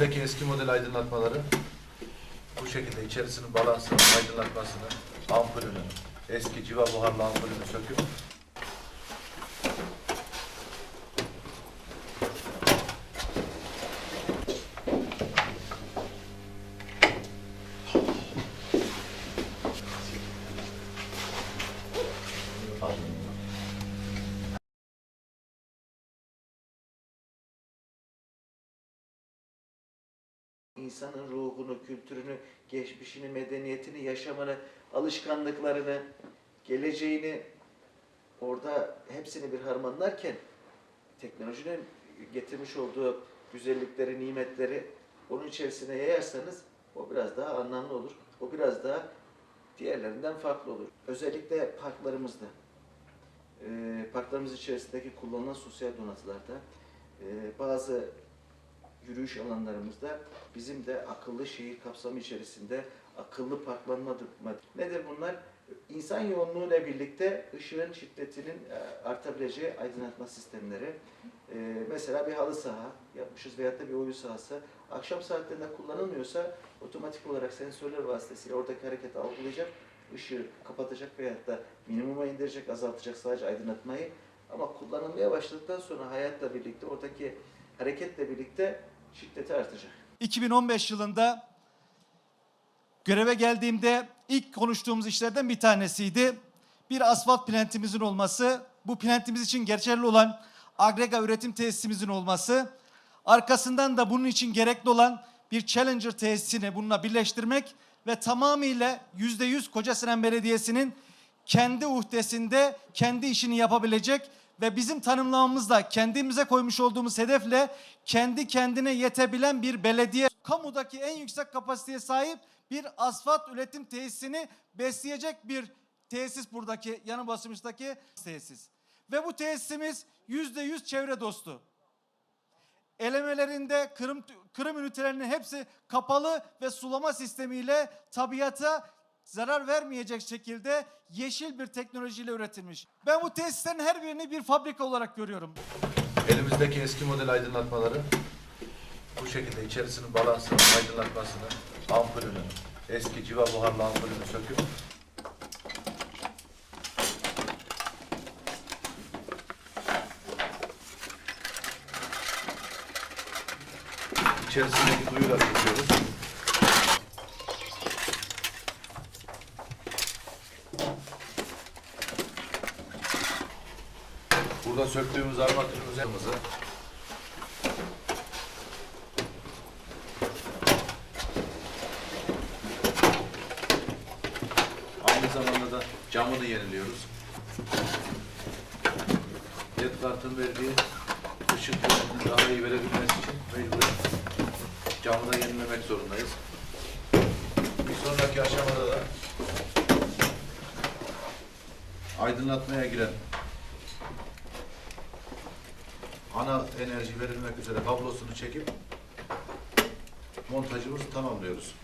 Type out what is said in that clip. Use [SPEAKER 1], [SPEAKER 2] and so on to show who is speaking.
[SPEAKER 1] Elimizdeki eski model aydınlatmaları bu şekilde içerisinin balansını, aydınlatmasını, ampulünü, eski civa buharlı ampulünü söküp
[SPEAKER 2] insanın ruhunu, kültürünü, geçmişini, medeniyetini, yaşamını, alışkanlıklarını, geleceğini orada hepsini bir harmanlarken teknolojinin getirmiş olduğu güzellikleri, nimetleri onun içerisine yayarsanız o biraz daha anlamlı olur. O biraz daha diğerlerinden farklı olur. Özellikle parklarımızda, parklarımız içerisindeki kullanılan sosyal donatılarda bazı yürüyüş alanlarımızda bizim de akıllı şehir kapsamı içerisinde akıllı parklanma nedir bunlar? İnsan yoğunluğuyla birlikte ışığın şiddetinin e, artabileceği aydınlatma sistemleri. E, Mesela bir halı saha yapmışız veyahut da bir oyun sahası. Akşam saatlerinde kullanılmıyorsa otomatik olarak sensörler vasıtasıyla oradaki hareketi algılayacak, ışığı kapatacak veyahut da minimuma indirecek, azaltacak sadece aydınlatmayı. Ama kullanılmaya başladıktan sonra hayatla birlikte oradaki hareketle birlikte şiddeti artacak.
[SPEAKER 3] 2015 yılında göreve geldiğimde ilk konuştuğumuz işlerden bir tanesiydi. Bir asfalt plantimizin olması, bu plantimiz için geçerli olan agrega üretim tesisimizin olması, arkasından da bunun için gerekli olan bir Challenger tesisini bununla birleştirmek ve tamamıyla yüzde yüz Kocasinan Belediyesi'nin kendi uhdesinde kendi işini yapabilecek ve bizim tanımlamamızda kendimize koymuş olduğumuz hedefle kendi kendine yetebilen bir belediye, kamudaki en yüksek kapasiteye sahip bir asfalt üretim tesisini besleyecek bir tesis buradaki yanı basımıştaki tesis. Ve bu tesisimiz yüzde yüz çevre dostu. Elemelerinde kırım, kırım ünitelerinin hepsi kapalı ve sulama sistemiyle tabiata zarar vermeyecek şekilde yeşil bir teknolojiyle üretilmiş. Ben bu tesislerin her birini bir fabrika olarak görüyorum.
[SPEAKER 1] elimizdeki eski model aydınlatmaları bu şekilde içerisinin balansını, aydınlatmasını, ampulünü, eski civa buharlı ampulünü söküp içerisindeki duyuları tutuyoruz. Burada söktüğümüz armatürün üzerimizi aynı zamanda da camını yeniliyoruz. LED kartın verdiği ışık daha iyi verebilmesi için mecburen camı da yenilemek zorundayız. Bir sonraki aşamada da aydınlatmaya giren ana enerji verilmek üzere kablosunu çekip montajımızı tamamlıyoruz.